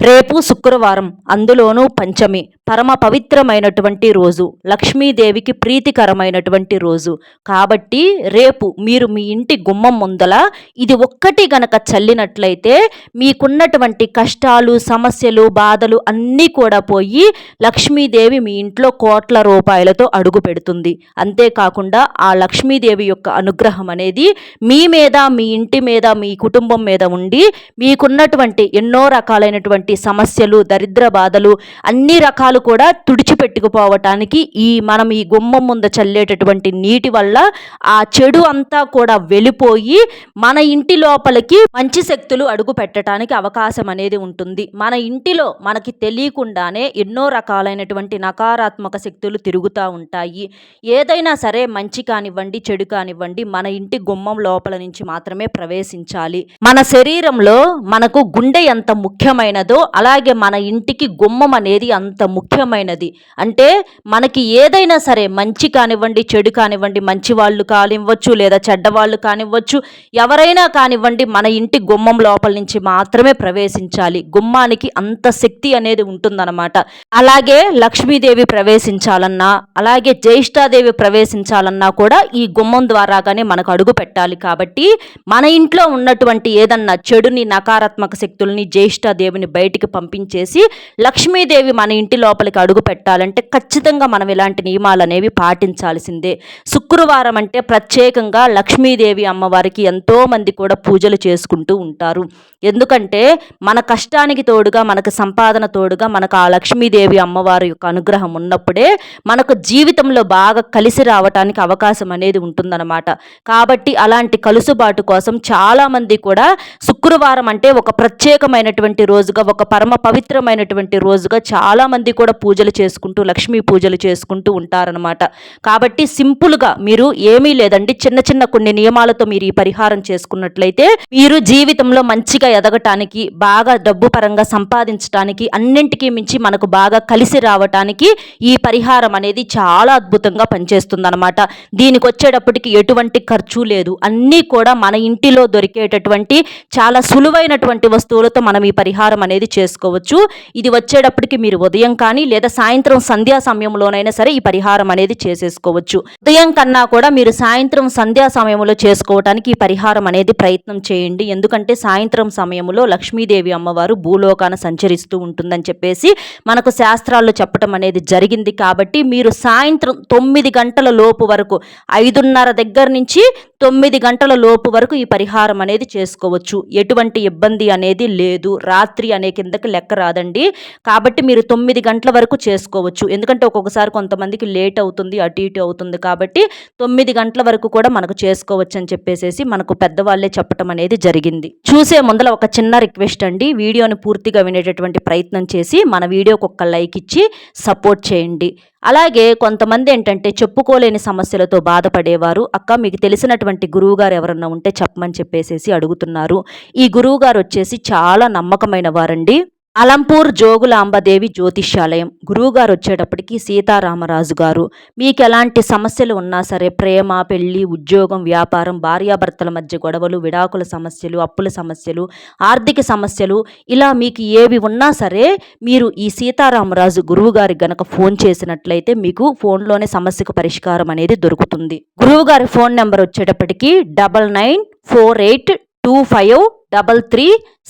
రేపు శుక్రవారం అందులోనూ పంచమి పరమ పవిత్రమైనటువంటి రోజు లక్ష్మీదేవికి ప్రీతికరమైనటువంటి రోజు. కాబట్టి రేపు మీరు మీ ఇంటి గుమ్మం ముందల ఇది ఒక్కటి గనక చల్లినట్లయితే మీకున్నటువంటి కష్టాలు సమస్యలు బాధలు అన్నీ కూడా పోయి లక్ష్మీదేవి మీ ఇంట్లో కోట్ల రూపాయలతో అడుగు పెడుతుంది. అంతేకాకుండా ఆ లక్ష్మీదేవి యొక్క అనుగ్రహం అనేది మీ మీద మీ ఇంటి మీద మీ కుటుంబం మీద ఉండి మీకున్నటువంటి ఎన్నో రకాలైనటువంటి సమస్యలు దరిద్ర బాధలు అన్ని రకాలు కూడా తుడిచిపెట్టుకుపోవటానికి ఈ మనం ఈ గుమ్మం ముందు చల్లేటటువంటి నీటి వల్ల ఆ చెడు అంతా కూడా వెళ్ళిపోయి మన ఇంటి లోపలికి మంచి శక్తులు అడుగు పెట్టడానికి అవకాశం అనేది ఉంటుంది. మన ఇంటిలో మనకి తెలియకుండానే ఎన్నో రకాలైనటువంటి నకారాత్మక శక్తులు తిరుగుతూ ఉంటాయి. ఏదైనా సరే మంచి కానివ్వండి చెడు కానివ్వండి మన ఇంటి గుమ్మం లోపల నుంచి మాత్రమే ప్రవేశించాలి. మన శరీరంలో మనకు గుండె ఎంత ముఖ్యమైనదో అలాగే మన ఇంటికి గుమ్మం అనేది అంత ముఖ్యమైనది. అంటే మనకి ఏదైనా సరే మంచి కానివ్వండి చెడు కానివ్వండి మంచి వాళ్ళు కానివ్వచ్చు లేదా చెడ్డవాళ్ళు కానివ్వచ్చు ఎవరైనా కానివ్వండి మన ఇంటి గుమ్మం లోపల నుంచి మాత్రమే ప్రవేశించాలి. గుమ్మానికి అంత శక్తి అనేది ఉంటుందన్నమాట. అలాగే లక్ష్మీదేవి ప్రవేశించాలన్నా అలాగే జ్యేష్ఠాదేవి ప్రవేశించాలన్నా కూడా ఈ గుమ్మం ద్వారాగానే మనకు అడుగు పెట్టాలి. కాబట్టి మన ఇంట్లో ఉన్నటువంటి ఏదన్నా చెడుని నకారాత్మక శక్తుల్ని జ్యేష్ఠాదేవిని బయటికి పంపించేసి లక్ష్మీదేవి మన ఇంటి లోపలికి అడుగు పెట్టాలంటే ఖచ్చితంగా మనం ఇలాంటి నియమాలు అనేవి పాటించాల్సిందే. శుక్రవారం అంటే ప్రత్యేకంగా లక్ష్మీదేవి అమ్మవారికి ఎంతోమంది కూడా పూజలు చేసుకుంటూ ఉంటారు. ఎందుకంటే మన కష్టానికి తోడుగా మనకు సంపాదన తోడుగా మనకు ఆ లక్ష్మీదేవి అమ్మవారి యొక్క అనుగ్రహం ఉన్నప్పుడే మనకు జీవితంలో బాగా కలిసి రావటానికి అవకాశం అనేది ఉంటుందన్నమాట. కాబట్టి అలాంటి కలుసుబాటు కోసం చాలామంది కూడా శుక్రవారం అంటే ఒక ప్రత్యేకమైనటువంటి రోజుగా ఒక ఒక పరమ పవిత్రమైనటువంటి రోజుగా చాలామంది కూడా పూజలు చేసుకుంటూ లక్ష్మీ పూజలు చేసుకుంటూ ఉంటారనమాట కాబట్టి సింపుల్గా మీరు ఏమీ లేదండి. చిన్న చిన్న కొన్ని నియమాలతో మీరు ఈ పరిహారం చేసుకున్నట్లయితే మీరు జీవితంలో మంచిగా ఎదగటానికి బాగా డబ్బు పరంగా సంపాదించడానికి అన్నింటికీ మించి మనకు బాగా కలిసి రావటానికి ఈ పరిహారం అనేది చాలా అద్భుతంగా పనిచేస్తుందన్నమాట. దీనికి వచ్చేటప్పటికి ఎటువంటి ఖర్చు లేదు. అన్నీ కూడా మన ఇంటిలో దొరికేటటువంటి చాలా సులువైనటువంటి వస్తువులతో మనం ఈ పరిహారం అనేది చేసుకోవచ్చు. ఇది వచ్చేటప్పటికి మీరు ఉదయం కానీ లేదా సాయంత్రం సంధ్యా సమయంలోనైనా సరే ఈ పరిహారం అనేది చేసేసుకోవచ్చు. ఉదయం కన్నా కూడా మీరు సాయంత్రం సంధ్యా సమయంలో చేసుకోవటానికి ఈ పరిహారం అనేది ప్రయత్నం చేయండి. ఎందుకంటే సాయంత్రం సమయంలో లక్ష్మీదేవి అమ్మవారు భూలోకాన సంచరిస్తూ ఉంటుందని చెప్పేసి మనకు శాస్త్రాల్లో చెప్పటం అనేది జరిగింది కాబట్టి మీరు సాయంత్రం తొమ్మిది గంటల లోపు వరకు ఐదున్నర దగ్గర నుంచి తొమ్మిది గంటల లోపు వరకు ఈ పరిహారం అనేది చేసుకోవచ్చు. ఎటువంటి ఇబ్బంది అనేది లేదు. రాత్రి అనే కిందకి లెక్క రాదండి. కాబట్టి మీరు తొమ్మిది గంటల వరకు చేసుకోవచ్చు. ఎందుకంటే ఒక్కొక్కసారి కొంతమందికి లేట్ అవుతుంది అటు ఇటు అవుతుంది. కాబట్టి తొమ్మిది గంటల వరకు కూడా మనకు చేసుకోవచ్చు అని చెప్పేసి మనకు పెద్దవాళ్ళే చెప్పటం అనేది జరిగింది. చూసే ముందల ఒక చిన్న రిక్వెస్ట్ అండి. వీడియోని పూర్తిగా వినేటటువంటి ప్రయత్నం చేసి మన వీడియోకి ఒక్క లైక్ ఇచ్చి సపోర్ట్ చేయండి. అలాగే కొంతమంది ఏంటంటే చెప్పుకోలేని సమస్యలతో బాధపడేవారు. అక్క మీకు తెలిసినటువంటి గురువుగారు ఎవరన్నా ఉంటే చెప్పమని చెప్పేసేసి అడుగుతున్నారు. ఈ గురువుగారు వచ్చేసి చాలా నమ్మకమైన వారండి. అలంపూర్ జోగులాంబదేవి జ్యోతిష్యాలయం గురువుగారు వచ్చేటప్పటికి సీతారామరాజు గారు. మీకు ఎలాంటి సమస్యలు ఉన్నా సరే ప్రేమ పెళ్ళి ఉద్యోగం వ్యాపారం భార్యాభర్తల మధ్య గొడవలు విడాకుల సమస్యలు అప్పుల సమస్యలు ఆర్థిక సమస్యలు ఇలా మీకు ఏవి ఉన్నా సరే మీరు ఈ సీతారామరాజు గురువుగారి గనక ఫోన్ చేసినట్లయితే మీకు ఫోన్లోనే సమస్యకు పరిష్కారం అనేది దొరుకుతుంది. గురువుగారి ఫోన్ నెంబర్ వచ్చేటప్పటికి double nine four eight two five double three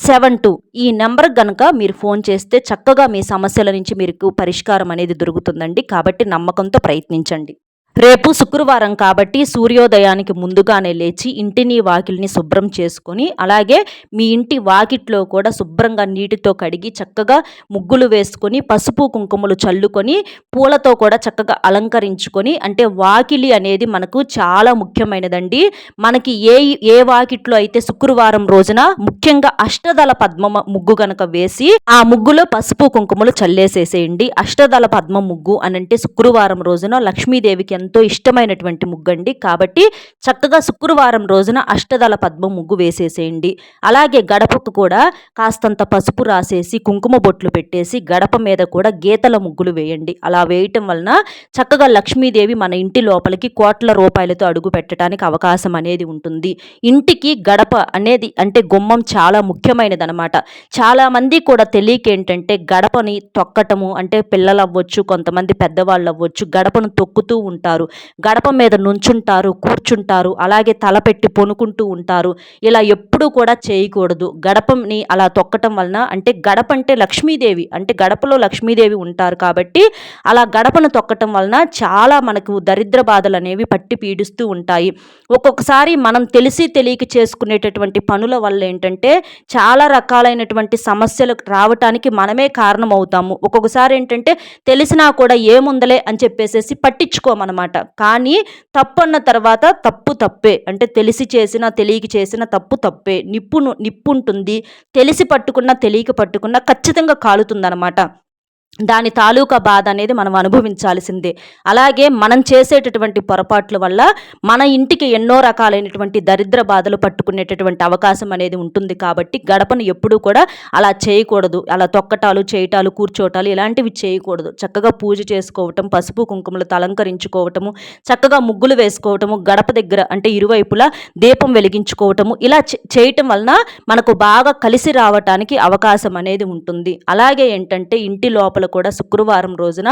seven two ఈ నెంబర్ కనుక మీరు ఫోన్ చేస్తే చక్కగా మీ సమస్యల నుంచి మీకు పరిష్కారం అనేది దొరుకుతుందండి. కాబట్టి నమ్మకంతో ప్రయత్నించండి. రేపు శుక్రవారం కాబట్టి సూర్యోదయానికి ముందుగానే లేచి ఇంటిని వాకిల్ని శుభ్రం చేసుకొని అలాగే మీ ఇంటి వాకిట్లో కూడా శుభ్రంగా నీటితో కడిగి చక్కగా ముగ్గులు వేసుకొని పసుపు కుంకుమలు చల్లుకొని పూలతో కూడా చక్కగా అలంకరించుకొని అంటే వాకిలి అనేది మనకు చాలా ముఖ్యమైనదండి. మనకి ఏ ఏ వాకిట్లో అయితే శుక్రవారం రోజున ముఖ్యంగా అష్టదళ పద్మ ముగ్గు గనక వేసి ఆ ముగ్గులో పసుపు కుంకుమలు చల్లేసేసేయండి. అష్టదళ పద్మ ముగ్గు అని అంటే శుక్రవారం రోజున లక్ష్మీదేవికి ఎంతో ఇష్టమైనటువంటి ముగ్గు అండి కాబట్టి చక్కగా శుక్రవారం రోజున అష్టదళ పద్మం ముగ్గు వేసేసేయండి. అలాగే గడపకు కూడా కాస్తంత పసుపు రాసేసి కుంకుమ బొట్లు పెట్టేసి గడప మీద కూడా గీతల ముగ్గులు వేయండి. అలా వేయటం వలన చక్కగా లక్ష్మీదేవి మన ఇంటి లోపలికి కోట్ల రూపాయలతో అడుగు పెట్టడానికి అవకాశం అనేది ఉంటుంది. ఇంటికి గడప అనేది అంటే గుమ్మం చాలా ముఖ్యమైనది అనమాట చాలామంది కూడా తెలియక ఏంటంటే గడపని తొక్కటము అంటే పిల్లలు అవ్వచ్చు కొంతమంది పెద్దవాళ్ళు అవ్వచ్చు గడపను తొక్కుతూ ఉంటారు. గడప మీద నుంచుంటారు కూర్చుంటారు అలాగే తలపెట్టి పొనుకుంటూ ఉంటారు. ఇలా ఎప్పుడూ కూడా చేయకూడదు. గడపని అలా తొక్కటం వలన అంటే గడప అంటే లక్ష్మీదేవి అంటే గడపలో లక్ష్మీదేవి ఉంటారు కాబట్టి అలా గడపను తొక్కటం వలన చాలా మనకు దరిద్ర బాధలు అనేవి పట్టి పీడిస్తూ ఉంటాయి. ఒక్కొక్కసారి మనం తెలిసి తెలియక చేసుకునేటటువంటి పనుల వల్ల ఏంటంటే చాలా రకాలైనటువంటి సమస్యలు రావటానికి మనమే కారణం అవుతాము ఒక్కొక్కసారి ఏంటంటే తెలిసినా కూడా ఏముందలే అని చెప్పేసేసి అనమాట కానీ తప్పు అన్న తర్వాత తప్పు తప్పే. అంటే తెలిసి చేసిన తెలియక చేసిన తప్పు తప్పే. నిప్పును నిప్పు ఉంటుంది తెలిసి పట్టుకున్న తెలియక పట్టుకున్న ఖచ్చితంగా కాలుతుందనమాట దాని తాలూకా బాధ అనేది మనం అనుభవించాల్సిందే. అలాగే మనం చేసేటటువంటి పొరపాట్ల వల్ల మన ఇంటికి ఎన్నో రకాలైనటువంటి దరిద్ర బాధలు పట్టుకునేటటువంటి అవకాశం అనేది ఉంటుంది కాబట్టి గడపను ఎప్పుడూ కూడా అలా చేయకూడదు. అలా తొక్కటాలు చేయటాలు కూర్చోటాలు ఇలాంటివి చేయకూడదు. చక్కగా పూజ చేసుకోవటం పసుపు కుంకుమలతో అలంకరించుకోవటము చక్కగా ముగ్గులు వేసుకోవటము గడప దగ్గర అంటే ఇరువైపులా దీపం వెలిగించుకోవటము ఇలా చేయటం వలన మనకు బాగా కలిసి రావటానికి అవకాశం అనేది ఉంటుంది. అలాగే ఏంటంటే ఇంటి లోపల కూడా శుక్రవారం రోజున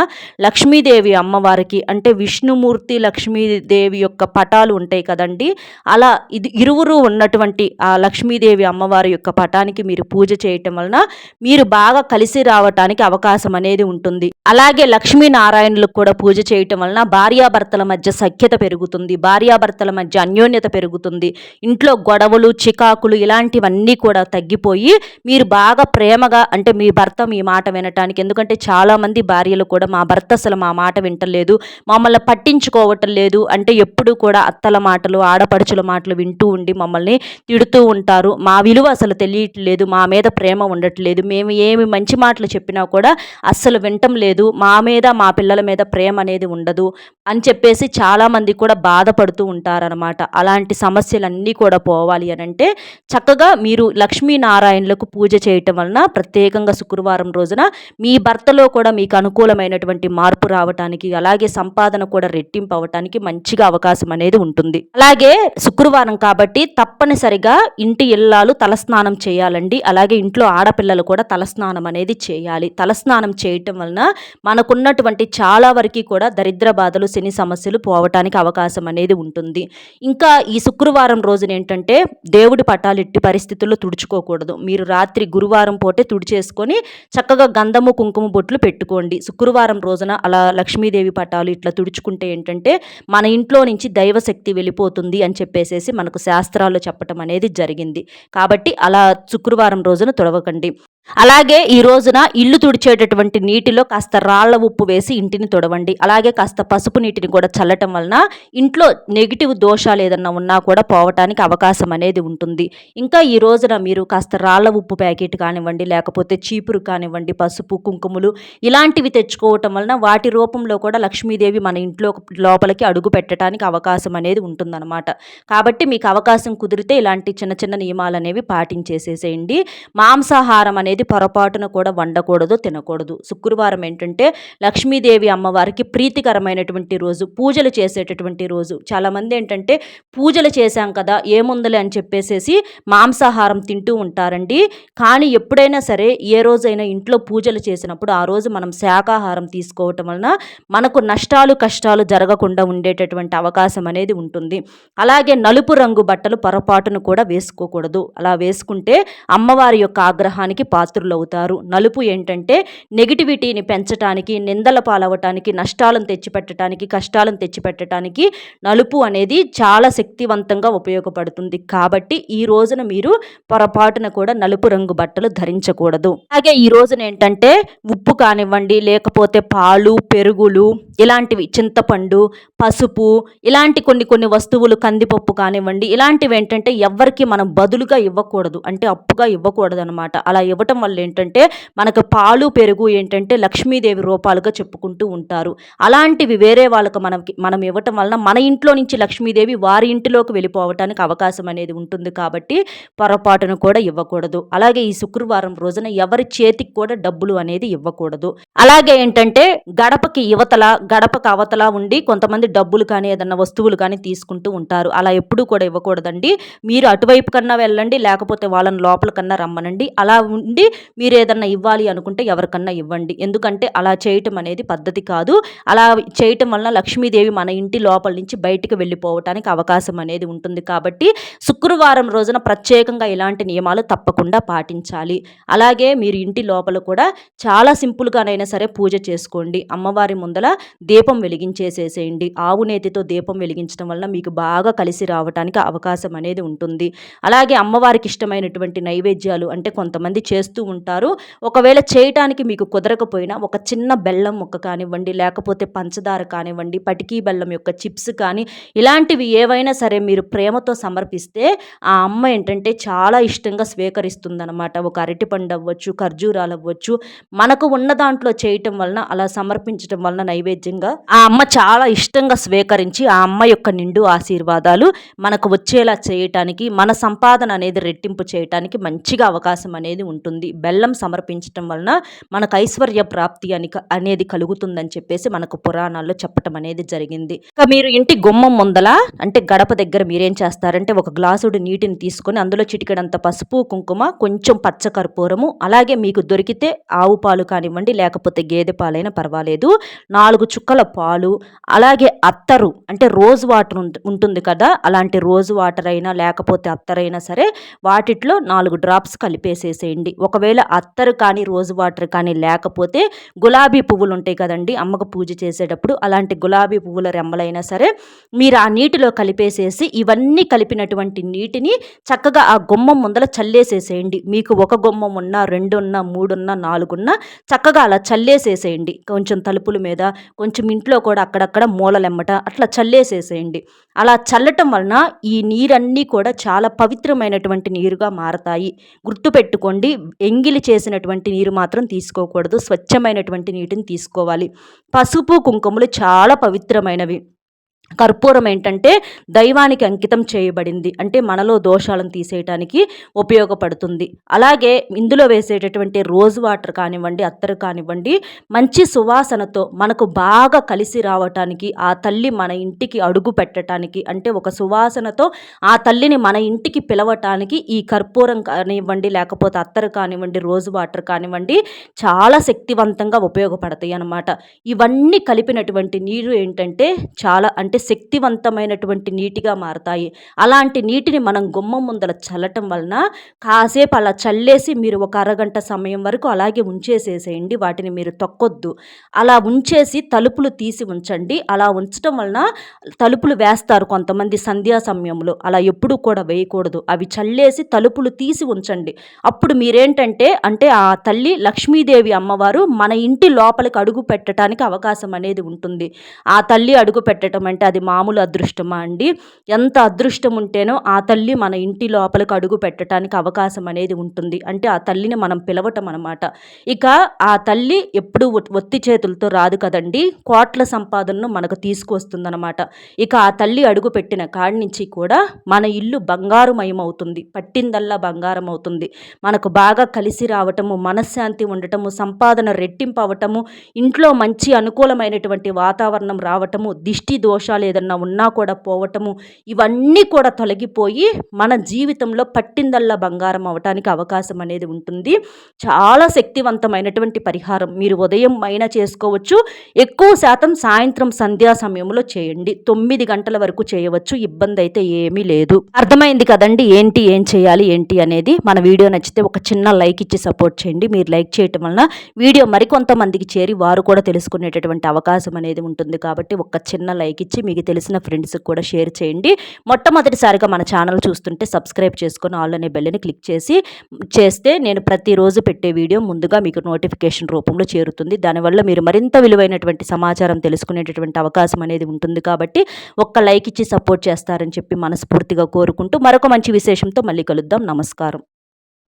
లక్ష్మీదేవి అమ్మవారికి అంటే విష్ణుమూర్తి లక్ష్మీదేవి యొక్క పటాలు ఉంటాయి కదండి. అలా ఇది ఇరువురు ఉన్నటువంటి ఆ లక్ష్మీదేవి అమ్మవారి యొక్క పటానికి మీరు పూజ చేయటం వలన మీరు బాగా కలిసి రావటానికి అవకాశం అనేది ఉంటుంది. అలాగే లక్ష్మీనారాయణులకు కూడా పూజ చేయటం వలన భార్యాభర్తల మధ్య సఖ్యత పెరుగుతుంది. భార్యాభర్తల మధ్య అన్యోన్యత పెరుగుతుంది. ఇంట్లో గొడవలు చికాకులు ఇలాంటివన్నీ కూడా తగ్గిపోయి మీరు బాగా ప్రేమగా అంటే మీ భర్త మీ మాట వినటానికి ఎందుకంటే చాలామంది భార్యలు కూడా మా భర్త అసలు మా మాట వింటలేదు మమ్మల్ని పట్టించుకోవటం లేదు. అంటే ఎప్పుడు కూడా అత్తల మాటలు ఆడపడుచుల మాటలు వింటూ ఉండి మమ్మల్ని తిడుతూ ఉంటారు. మా విలువ అసలు తెలియట్లేదు మా మీద ప్రేమ ఉండట్లేదు. మేము ఏమి మంచి మాటలు చెప్పినా కూడా అస్సలు వింటం లేదు. మా మీద మా పిల్లల మీద ప్రేమ అనేది ఉండదు అని చెప్పేసి చాలామంది కూడా బాధపడుతూ ఉంటారనమాట అలాంటి సమస్యలన్నీ కూడా పోవాలి అని అంటే చక్కగా మీరు లక్ష్మీనారాయణులకు పూజ చేయటం వలన ప్రత్యేకంగా శుక్రవారం రోజున మీ భర్త భర్తలో కూడా మీకు అనుకూలమైనటువంటి మార్పు రావటానికి అలాగే సంపాదన కూడా రెట్టింపు అవ్వటానికి మంచిగా అవకాశం అనేది ఉంటుంది. అలాగే శుక్రవారం కాబట్టి తప్పనిసరిగా ఇంటి ఇల్లాలు తలస్నానం చేయాలండి. అలాగే ఇంట్లో ఆడపిల్లలు కూడా తలస్నానం అనేది చేయాలి. తలస్నానం చేయటం వలన మనకున్నటువంటి చాలా వరకు కూడా దరిద్ర బాధలు శని సమస్యలు పోవటానికి అవకాశం అనేది ఉంటుంది. ఇంకా ఈ శుక్రవారం రోజున ఏంటంటే దేవుడి పటాలు ఎట్టి పరిస్థితుల్లో తుడుచుకోకూడదు. మీరు రాత్రి గురువారం పూటే తుడిచేసుకొని చక్కగా గంధము కుంకుమ బొట్లు పెట్టుకోండి. శుక్రవారం రోజున అలా లక్ష్మీదేవి పటాలు ఇట్లా తుడుచుకుంటే ఏంటంటే మన ఇంట్లో నుంచి దైవశక్తి వెళ్ళిపోతుంది అని చెప్పేసేసి మనకు శాస్త్రాల్లో చెప్పటం అనేది జరిగింది. కాబట్టి అలా శుక్రవారం రోజున తుడవకండి. అలాగే ఈ రోజున ఇల్లు తుడిచేటటువంటి నీటిలో కాస్త రాళ్ళ ఉప్పు వేసి ఇంటిని తుడవండి. అలాగే కాస్త పసుపు నీటిని కూడా చల్లటం వలన ఇంట్లో నెగిటివ్ దోషాలు ఏదన్నా ఉన్నా కూడా పోవటానికి అవకాశం అనేది ఉంటుంది. ఇంకా ఈ రోజున మీరు కాస్త రాళ్ళ ఉప్పు ప్యాకెట్ కానివ్వండి లేకపోతే చీపురు కానివ్వండి పసుపు కుంకుమలు ఇలాంటివి తెచ్చుకోవటం వలన వాటి రూపంలో కూడా లక్ష్మీదేవి మన ఇంట్లో లోపలికి అడుగు పెట్టడానికి అవకాశం అనేది ఉంటుందన్నమాట. కాబట్టి మీకు అవకాశం కుదిరితే ఇలాంటి చిన్న చిన్న నియమాలు అనేవి పాటించేసేసేయండి. మాంసాహారం అనేది అనేది పొరపాటున కూడా వండకూడదు తినకూడదు. శుక్రవారం ఏంటంటే లక్ష్మీదేవి అమ్మవారికి ప్రీతికరమైనటువంటి రోజు పూజలు చేసేటటువంటి రోజు. చాలామంది ఏంటంటే పూజలు చేశాం కదా ఏముందలే అని చెప్పేసేసి మాంసాహారం తింటూ ఉంటారండి. కానీ ఎప్పుడైనా సరే ఏ రోజైనా ఇంట్లో పూజలు చేసినప్పుడు ఆ రోజు మనం శాకాహారం తీసుకోవటం వలన మనకు నష్టాలు కష్టాలు జరగకుండా ఉండేటటువంటి అవకాశం అనేది ఉంటుంది. అలాగే నలుపు రంగు బట్టలు పొరపాటును కూడా వేసుకోకూడదు. అలా వేసుకుంటే అమ్మవారి యొక్క ఆగ్రహానికి పా పాత్రులవుతారు. నలుపు ఏంటంటే నెగిటివిటీని పెంచటానికి నిందల పాలవటానికి నష్టాలను తెచ్చిపెట్టడానికి కష్టాలను తెచ్చిపెట్టడానికి నలుపు అనేది చాలా శక్తివంతంగా ఉపయోగపడుతుంది. కాబట్టి ఈ రోజున మీరు పొరపాటున కూడా నలుపు రంగు బట్టలు ధరించకూడదు. అలాగే ఈ రోజున ఏంటంటే ఉప్పు కానివ్వండి లేకపోతే పాలు పెరుగులు ఇలాంటివి చింతపండు పసుపు ఇలాంటి కొన్ని కొన్ని వస్తువులు కందిపప్పు కానివ్వండి ఇలాంటివి ఏంటంటే ఎవరికి మనం బదులుగా ఇవ్వకూడదు. అంటే అప్పుగా ఇవ్వకూడదు అనమాట అలా ఇవ్వటం చేయటం వల్ల ఏంటంటే మనకు పాలు పెరుగు ఏంటంటే లక్ష్మీదేవి రూపాలుగా చెప్పుకుంటూ ఉంటారు. అలాంటివి వేరే వాళ్ళకు మనకి మనం ఇవ్వటం వలన మన ఇంట్లో నుంచి లక్ష్మీదేవి వారి ఇంటిలోకి వెళ్ళిపోవటానికి అవకాశం అనేది ఉంటుంది కాబట్టి పొరపాటును కూడా ఇవ్వకూడదు. అలాగే ఈ శుక్రవారం రోజున ఎవరి చేతికి కూడా డబ్బులు అనేది ఇవ్వకూడదు. అలాగే ఏంటంటే గడపకి యువతల గడపకి అవతల ఉండి కొంతమంది డబ్బులు కానీ ఏదన్నా వస్తువులు కానీ తీసుకుంటూ ఉంటారు. అలా ఎప్పుడూ కూడా ఇవ్వకూడదండి. మీరు అటువైపు కన్నా వెళ్ళండి లేకపోతే వాళ్ళని లోపల కన్నా రమ్మనండి. అలా ఉండి మీరు ఏదన్నా ఇవ్వాలి అనుకుంటే ఎవరికన్నా ఇవ్వండి. ఎందుకంటే అలా చేయటం అనేది పద్ధతి కాదు. అలా చేయటం వలన లక్ష్మీదేవి మన ఇంటి లోపల నుంచి బయటికి వెళ్ళిపోవటానికి అవకాశం అనేది ఉంటుంది. కాబట్టి శుక్రవారం రోజున ప్రత్యేకంగా ఇలాంటి నియమాలు తప్పకుండా పాటించాలి. అలాగే మీరు ఇంటి లోపల కూడా చాలా సింపుల్గానైనా సరే పూజ చేసుకోండి. అమ్మవారి ముందల దీపం వెలిగించేసేసేయండి. ఆవు నేతితో దీపం వెలిగించడం వల్ల మీకు బాగా కలిసి రావడానికి అవకాశం అనేది ఉంటుంది. అలాగే అమ్మవారికి ఇష్టమైనటువంటి నైవేద్యాలు అంటే కొంతమంది చేస్తూ ఉంటారు. ఒకవేళ చేయటానికి మీకు కుదరకపోయినా ఒక చిన్న బెల్లం ముక్క కానివ్వండి లేకపోతే పంచదార కానివ్వండి పటికీ బెల్లం యొక్క చిప్స్ కానీ ఇలాంటివి ఏవైనా సరే మీరు ప్రేమతో సమర్పిస్తే ఆ అమ్మ ఏంటంటే చాలా ఇష్టంగా స్వీకరిస్తుందనమాట ఒక అరటిపండు అవ్వచ్చు ఖర్జూరాలు అవ్వచ్చు. మనకు ఉన్న దాంట్లో చేయటం వలన అలా సమర్పించడం వలన నైవేద్యంగా ఆ అమ్మ చాలా ఇష్టంగా స్వీకరించి ఆ అమ్మ యొక్క నిండు ఆశీర్వాదాలు మనకు వచ్చేలా చేయటానికి మన సంపాదన అనేది రెట్టింపు చేయటానికి మంచిగా అవకాశం అనేది ఉంటుంది. బెల్లం సమర్పించటం వలన మనకు ఐశ్వర్య ప్రాప్తి అని అనేది కలుగుతుందని చెప్పేసి మనకు పురాణాల్లో చెప్పటం అనేది జరిగింది. ఇక మీరు ఇంటి గుమ్మం ముందల అంటే గడప దగ్గర మీరేం చేస్తారంటే ఒక గ్లాసుడు నీటిని తీసుకొని అందులో చిటికెడంత పసుపు కుంకుమ కొంచెం పచ్చ కర్పూరము అలాగే మీకు దొరికితే ఆవు పాలు కానివ్వండి లేకపోతే గేదె పాలైనా పర్వాలేదు. నాలుగు చుక్కల పాలు అలాగే అత్తరు అంటే రోజ్ వాటర్ ఉంటుంది కదా అలాంటి రోజు వాటర్ అయినా లేకపోతే అత్తరైనా సరే వాటిట్లో నాలుగు డ్రాప్స్ కలిపేసేసేయండి. ఒకవేళ అత్తరు కానీ రోజ్ వాటర్ కానీ లేకపోతే గులాబీ పువ్వులు ఉంటాయి కదండి అమ్మకు పూజ చేసేటప్పుడు అలాంటి గులాబీ పువ్వుల రెమ్మలైనా సరే మీరు ఆ నీటిలో కలిపేసేసి ఇవన్నీ కలిపినటువంటి నీటిని చక్కగా ఆ గుమ్మం ముందల చల్లేసేసేయండి. మీకు ఒక గుమ్మం ఉన్నా రెండున్నా మూడున్నా నాలుగున్నా చక్కగా అలా చల్లేసేసేయండి. కొంచెం తలుపుల మీద కొంచెం ఇంట్లో కూడా అక్కడక్కడ మూలలెమ్మట అట్లా చల్లేసేసేయండి. అలా చల్లటం వలన ఈ నీరన్నీ కూడా చాలా పవిత్రమైనటువంటి నీరుగా మారతాయి. గుర్తుపెట్టుకోండి ఎంగిలి చేసినటువంటి నీరు మాత్రం తీసుకోకూడదు. స్వచ్ఛమైనటువంటి నీటిని తీసుకోవాలి. పసుపు కుంకుమలు చాలా పవిత్రమైనవి. కర్పూరం ఏంటంటే దైవానికి అంకితం చేయబడింది. అంటే మనలో దోషాలను తీసేయటానికి ఉపయోగపడుతుంది. అలాగే ఇందులో వేసేటటువంటి రోజ్ వాటర్ కానివ్వండి అత్తరు కానివ్వండి మంచి సువాసనతో మనకు బాగా కలిసి రావటానికి ఆ తల్లి మన ఇంటికి అడుగు పెట్టడానికి అంటే ఒక సువాసనతో ఆ తల్లిని మన ఇంటికి పిలవటానికి ఈ కర్పూరం కానివ్వండి లేకపోతే అత్తరు కానివ్వండి రోజ్ వాటర్ కానివ్వండి చాలా శక్తివంతంగా ఉపయోగపడతాయి అన్నమాట. ఇవన్నీ కలిపినటువంటి నీరు ఏంటంటే చాలా అంటే అంటే శక్తివంతమైనటువంటి నీటిగా మారతాయి. అలాంటి నీటిని మనం గుమ్మం ముందల చల్లటం వలన కాసేపు అలా చల్లేసి మీరు ఒక అరగంట సమయం వరకు అలాగే ఉంచేసేసేయండి. వాటిని మీరు తొక్కొద్దు. అలా ఉంచేసి తలుపులు తీసి ఉంచండి. అలా ఉంచటం వలన తలుపులు వేస్తారు కొంతమంది సంధ్యా సమయంలో. అలా ఎప్పుడూ కూడా వేయకూడదు. అవి చల్లేసి తలుపులు తీసి ఉంచండి. అప్పుడు మీరేంటంటే అంటే ఆ తల్లి లక్ష్మీదేవి అమ్మవారు మన ఇంటి లోపలికి అడుగు పెట్టడానికి అవకాశం అనేది ఉంటుంది. ఆ తల్లి అడుగు పెట్టడం అంటే అది మామూలు అదృష్టమా అండి? ఎంత అదృష్టం ఉంటేనో ఆ తల్లి మన ఇంటి లోపలికి అడుగు పెట్టడానికి అవకాశం అనేది ఉంటుంది. అంటే ఆ తల్లిని మనం పిలవటం అనమాట ఇక ఆ తల్లి ఎప్పుడు ఒత్తి చేతులతో రాదు కదండి? కోట్ల సంపాదనను మనకు తీసుకొస్తుందనమాట ఇక ఆ తల్లి అడుగు పెట్టిన కాడి నుంచి కూడా మన ఇల్లు బంగారుమయం అవుతుంది పట్టిందల్లా బంగారం అవుతుంది మనకు బాగా కలిసి రావటము మనశ్శాంతి ఉండటము సంపాదన రెట్టింపు అవటము ఇంట్లో మంచి అనుకూలమైనటువంటి వాతావరణం రావటము దిష్టి దోషాలు దోషాలు ఏదన్నా ఉన్నా కూడా పోవటము ఇవన్నీ కూడా తొలగిపోయి మన జీవితంలో పట్టిందల్లా బంగారం అవటానికి అవకాశం అనేది ఉంటుంది. చాలా శక్తివంతమైనటువంటి పరిహారం. మీరు ఉదయం అయినా చేసుకోవచ్చు ఎక్కువ శాతం సాయంత్రం సంధ్యా సమయంలో చేయండి. తొమ్మిది గంటల వరకు చేయవచ్చు ఇబ్బంది అయితే ఏమీ లేదు. అర్థమైంది కదండి ఏంటి ఏం చేయాలి ఏంటి అనేది? మన వీడియో నచ్చితే ఒక చిన్న లైక్ ఇచ్చి సపోర్ట్ చేయండి. మీరు లైక్ చేయటం వలన వీడియో మరికొంతమందికి చేరి వారు కూడా తెలుసుకునేటటువంటి అవకాశం అనేది ఉంటుంది. కాబట్టి ఒక చిన్న లైక్ ఇచ్చి మీకు తెలిసిన ఫ్రెండ్స్కి కూడా షేర్ చేయండి. మొట్టమొదటిసారిగా మన ఛానల్ చూస్తుంటే సబ్స్క్రైబ్ చేసుకొని ఆల్ అనే బెల్లని క్లిక్ చేసి చేస్తే నేను ప్రతిరోజు పెట్టే వీడియో ముందుగా మీకు నోటిఫికేషన్ రూపంలో చేరుతుంది. దానివల్ల మీరు మరింత విలువైనటువంటి సమాచారం తెలుసుకునేటటువంటి అవకాశం అనేది ఉంటుంది కాబట్టి ఒక్క లైక్ ఇచ్చి సపోర్ట్ చేస్తారని చెప్పి మనస్ఫూర్తిగా కోరుకుంటూ మరొక మంచి విశేషంతో మళ్ళీ కలుద్దాం. నమస్కారం.